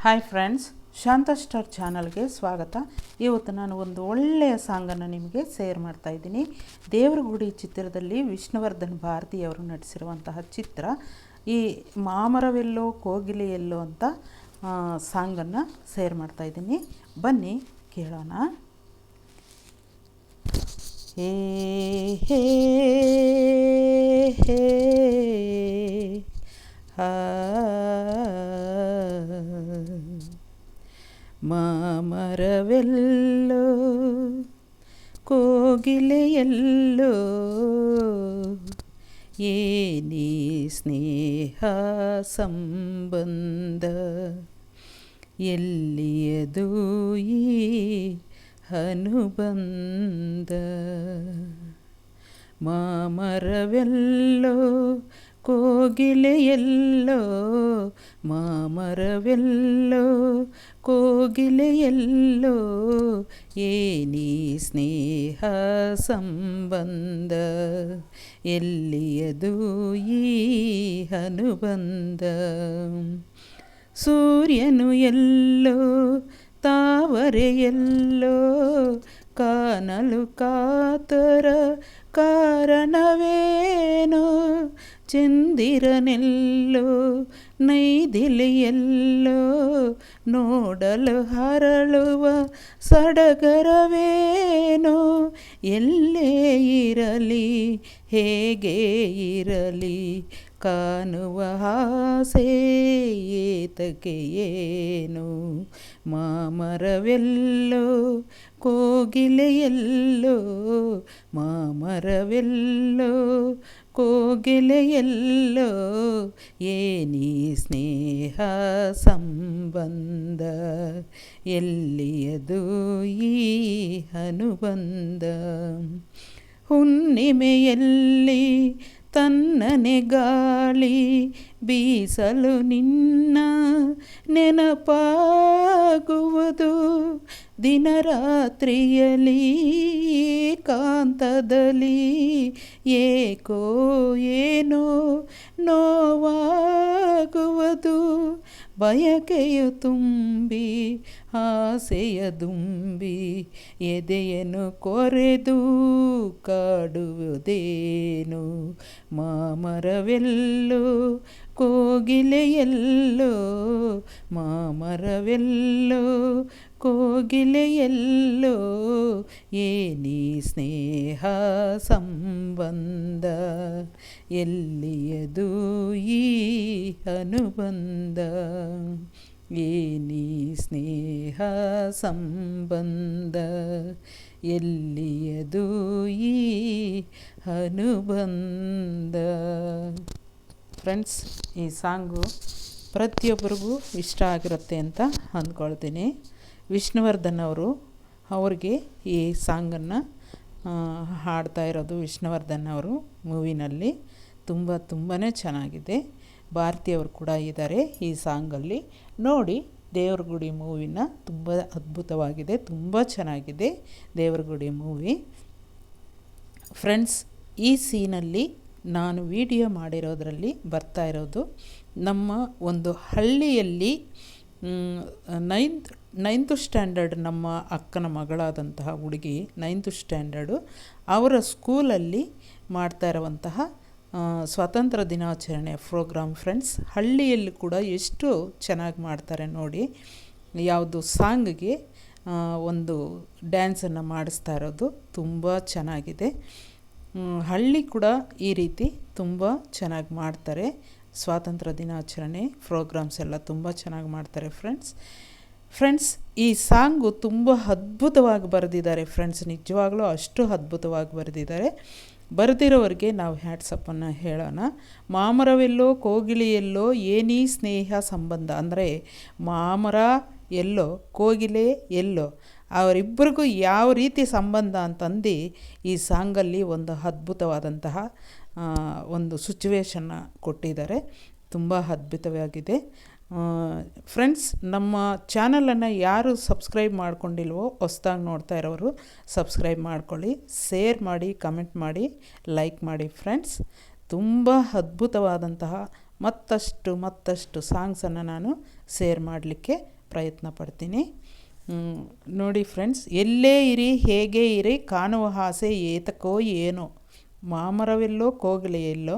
Hi friends ಶಾಂತ star ಚಾನಲ್ಗೆ ಸ್ವಾಗತ. ಇವತ್ತು ನಾನು ಒಂದು ಒಳ್ಳೆಯ ಸಾಂಗನ್ನು ನಿಮಗೆ ಶೇರ್ ಮಾಡ್ತಾ ಇದ್ದೀನಿ. ದೇವರ ಗುಡಿ ಚಿತ್ರದಲ್ಲಿ ವಿಷ್ಣುವರ್ಧನ್ ಭಾರತಿಯವರು ನಟಿಸಿರುವಂತಹ ಚಿತ್ರ, ಈ ಮಾಮರವೆಲ್ಲೋ, ಕೋಗಿಲೆಯೆಲ್ಲೋ ಅಂತ ಸಾಂಗನ್ನು ಶೇರ್ ಮಾಡ್ತಾ ಇದ್ದೀನಿ. ಬನ್ನಿ, ಕೇಳೋಣ. ಹೇ ಹೇ. ಮಾಮರವೆಲ್ಲೋ ಕೋಗಿಲೆಯಲ್ಲೋ ಏನಿ ಸ್ನೇಹ ಸಂಬಂಧ ಎಲ್ಲಿಯದು ಈ ಅನುಬಂಧ ಮಾಮರವೆಲ್ಲೋ ಕೋಗಿಲೆಯಲ್ಲೋ ಮಾಮರವೆಲ್ಲೋ ಕೋಗಿಲೆಯಲ್ಲೋ ಏನಿ ಸ್ನೇಹ ಸಂಬಂಧ? ಎಲ್ಲಿಯದು ಈ ಅನುಬಂಧ ಸೂರ್ಯನು ಎಲ್ಲೋ ತಾವರೆಯಲ್ಲೋ ಕಾಣಲು ಕಾತರ ಕಾರಣವೇನೋ? ಚಂದಿರನೆಲ್ಲೋ, ನೈದಿಲಿಯಲ್ಲೋ, ನೋಡಲು ಹರಳುವ ಸಡಗರವೇನೋ, ಎಲ್ಲೇ ಇರಲಿ, ಹೇಗೆ ಇರಲಿ, ಕಾಣುವ ಆಸೆ ಏತಕ್ಕೆ ಏನು? ಮಾಮರವೆಲ್ಲೋ, ಕೋಗಿಲೆಯಲ್ಲೋ, ಮಾಮರವೆಲ್ಲೋ ಕೋಗಿಲೆಯಲ್ಲೋ ಏನಿ ಸ್ನೇಹ ಸಂಬಂಧ? ಎಲ್ಲಿಯದು ಈ ಅನುಬಂಧ ಹುಣ್ಣಿಮೆಯಲ್ಲಿ ತನ್ನನೆ ಗಾಳಿ ಬೀಸಲು ನಿನ್ನ ನೆನಪಾಗುವುದು ದಿನರಾತ್ರಿಯಲಿ ಕಾಂತದಲ್ಲಿ ಏಕೋ ಏನೋ ನೋವಾಗುವುದು. ಬಯಕೆಯು ತುಂಬಿ ಆಸೆಯ ದುಂಬಿ ಎದೆಯನ್ನು ಕೊರೆದು ಕಾಡುವುದೇನು? ಮಾಮರವೆಲ್ಲೋ ಕೋಗಿಲೆಯೆಲ್ಲೋ ಮಾಮರವೆಲ್ಲೋ ಕೋಗಿಲೆಯಲ್ಲೋ ಏನಿ ಸ್ನೇಹ ಸಂಬಂಧ? ಎಲ್ಲಿಯದು ಈ ಅನುಬಂಧ? ಏನಿ ಸ್ನೇಹ ಸಂಬಂಧ? ಎಲ್ಲಿಯದು ಈ ಅನುಬಂಧ? ಫ್ರೆಂಡ್ಸ್, ಈ ಸಾಂಗು ಪ್ರತಿಯೊಬ್ಬರಿಗೂ ಇಷ್ಟ ಆಗಿರುತ್ತೆ ಅಂತ ಅಂದ್ಕೊಳ್ತೀನಿ. ವಿಷ್ಣುವರ್ಧನ್ ಅವರು ಅವ್ರಿಗೆ ಈ ಸಾಂಗನ್ನು ಹಾಡ್ತಾ ಇರೋದು ವಿಷ್ಣುವರ್ಧನ್ ಅವರು ಮೂವಿನಲ್ಲಿ. ತುಂಬ ತುಂಬಾ ಚೆನ್ನಾಗಿದೆ. ಭಾರತೀಯವರು ಕೂಡ ಇದ್ದಾರೆ ಈ ಸಾಂಗಲ್ಲಿ. ನೋಡಿ ದೇವ್ರ ಗುಡಿ ಮೂವಿನ ತುಂಬ ಅದ್ಭುತವಾಗಿದೆ, ತುಂಬ ಚೆನ್ನಾಗಿದೆ ದೇವ್ರ ಗುಡಿ ಮೂವಿ. ಫ್ರೆಂಡ್ಸ್, ಈ ಸೀನಲ್ಲಿ ನಾನು ವಿಡಿಯೋ ಮಾಡಿರೋದರಲ್ಲಿ ಬರ್ತಾ ಇರೋದು ನಮ್ಮ ಒಂದು ಹಳ್ಳಿಯಲ್ಲಿ ನೈನ್ತ್ ನೈನ್ತ್ ಸ್ಟ್ಯಾಂಡರ್ಡ್ ನಮ್ಮ ಅಕ್ಕನ ಮಗಳಾದಂತಹ ಹುಡುಗಿ ನೈನ್ತ್ ಸ್ಟ್ಯಾಂಡರ್ಡು ಅವರ ಸ್ಕೂಲಲ್ಲಿ ಮಾಡ್ತಾ ಇರುವಂತಹ ಸ್ವಾತಂತ್ರ್ಯ ದಿನಾಚರಣೆ ಪ್ರೋಗ್ರಾಮ್ ಫ್ರೆಂಡ್ಸ್, ಹಳ್ಳಿಯಲ್ಲಿ ಕೂಡ ಎಷ್ಟು ಚೆನ್ನಾಗಿ ಮಾಡ್ತಾರೆ ನೋಡಿ, ಯಾವುದು ಸಾಂಗ್ಗೆ ಒಂದು ಡ್ಯಾನ್ಸನ್ನು ಮಾಡಿಸ್ತಾ ಇರೋದು ತುಂಬ ಚೆನ್ನಾಗಿದೆ. ಹಳ್ಳಿ ಕೂಡ ಈ ರೀತಿ ತುಂಬ ಚೆನ್ನಾಗಿ ಮಾಡ್ತಾರೆ. ಸ್ವಾತಂತ್ರ್ಯ ದಿನಾಚರಣೆ, ಪ್ರೋಗ್ರಾಮ್ಸ್ ಎಲ್ಲ ತುಂಬ ಚೆನ್ನಾಗಿ ಮಾಡ್ತಾರೆ ಫ್ರೆಂಡ್ಸ್ ಫ್ರೆಂಡ್ಸ್ ಈ ಸಾಂಗು ತುಂಬ ಅದ್ಭುತವಾಗಿ ಬರೆದಿದ್ದಾರೆ ಫ್ರೆಂಡ್ಸ್ ನಿಜವಾಗ್ಲೂ ಅಷ್ಟು ಅದ್ಭುತವಾಗಿ ಬರೆದಿದ್ದಾರೆ. ಬರೆದಿರೋರಿಗೆ ನಾವು ಹ್ಯಾಟ್ಸಪ್ಪನ್ನು ಹೇಳೋಣ. ಮಾಮರವೆಲ್ಲೋ, ಕೋಗಿಲೆಯೆಲ್ಲೋ, ಏನೀ ಸ್ನೇಹ ಸಂಬಂಧ. ಅಂದರೆ ಮಾಮರ ಎಲ್ಲೋ, ಕೋಗಿಲೆ ಎಲ್ಲೋ. ಅವರಿಬ್ಬರಿಗೂ ಯಾವ ರೀತಿ ಸಂಬಂಧ ಅಂತಂದು ಈ ಸಾಂಗಲ್ಲಿ ಒಂದು ಅದ್ಭುತವಾದಂತಹ ಒಂದು ಸಿಚುವೇಶನ್ನ ಕೊಟ್ಟಿದ್ದಾರೆ. ತುಂಬ ಅದ್ಭುತವಾಗಿದೆ. ಫ್ರೆಂಡ್ಸ್ ನಮ್ಮ ಚಾನಲನ್ನು ಯಾರು ಸಬ್ಸ್ಕ್ರೈಬ್ ಮಾಡ್ಕೊಂಡಿಲ್ವೋ, ಹೊಸ್ದಾಗಿ ನೋಡ್ತಾ ಇರೋರು ಸಬ್ಸ್ಕ್ರೈಬ್ ಮಾಡ್ಕೊಳ್ಳಿ. ಶೇರ್ ಮಾಡಿ ಕಮೆಂಟ್ ಮಾಡಿ ಲೈಕ್ ಮಾಡಿ ಫ್ರೆಂಡ್ಸ್ ತುಂಬ ಅದ್ಭುತವಾದಂತಹ, ಮತ್ತಷ್ಟು ಮತ್ತಷ್ಟು ಸಾಂಗ್ಸನ್ನು ನಾನು ಶೇರ್ ಮಾಡಲಿಕ್ಕೆ ಪ್ರಯತ್ನ ಪಡ್ತೀನಿ. ನೋಡಿ ಫ್ರೆಂಡ್ಸ್, ಎಲ್ಲೇ ಇರಿ, ಹೇಗೆ ಇರಿ, ಕಾಣುವ ಆಸೆ ಏತಕೋ ಏನೋ. ಮಾಮರವೆಲ್ಲೋ ಕೋಗಿಲೆಯೆಲ್ಲೋ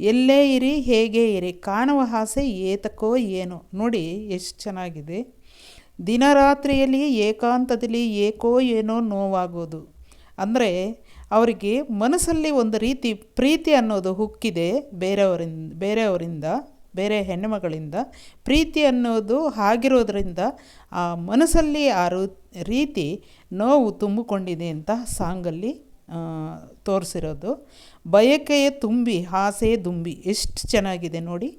ಎಲ್ಲೇ. ಇರಿ, ಹೇಗೆ ಇರಿ, ಕಾಣುವ ಆಸೆ ಏತಕೋ ಏನೋ. ನೋಡಿ, ಎಷ್ಟು ಚೆನ್ನಾಗಿದೆ. ದಿನರಾತ್ರಿಯಲ್ಲಿ ಏಕಾಂತದಲ್ಲಿ ಏಕೋ ಏನೋ ನೋವಾಗೋದು. ಅಂದರೆ, ಅವರಿಗೆ ಮನಸ್ಸಲ್ಲಿ ಒಂದು ರೀತಿ ಪ್ರೀತಿ ಅನ್ನೋದು ಹುಕ್ಕಿದೆ ಬೇರೆಯವರಿಂದ ಬೇರೆಯವರಿಂದ. ಬೇರೆ ಹೆಣ್ಣುಮಗಳಿಂದ ಪ್ರೀತಿ ಅನ್ನೋದು ಆಗಿರೋದ್ರಿಂದ ಆ ಮನಸ್ಸಲ್ಲಿ ಆ ರೀತಿ ನೋವು ತುಂಬಿಕೊಂಡಿದೆ ಅಂತ ಸಾಂಗಲ್ಲಿ ತೋರಿಸಿರೋದು. ಬಯಕೆಯ ತುಂಬಿ, ಆಸೆ, ದುಂಬಿ, ಎಷ್ಟು ಚೆನ್ನಾಗಿದೆ ನೋಡಿ.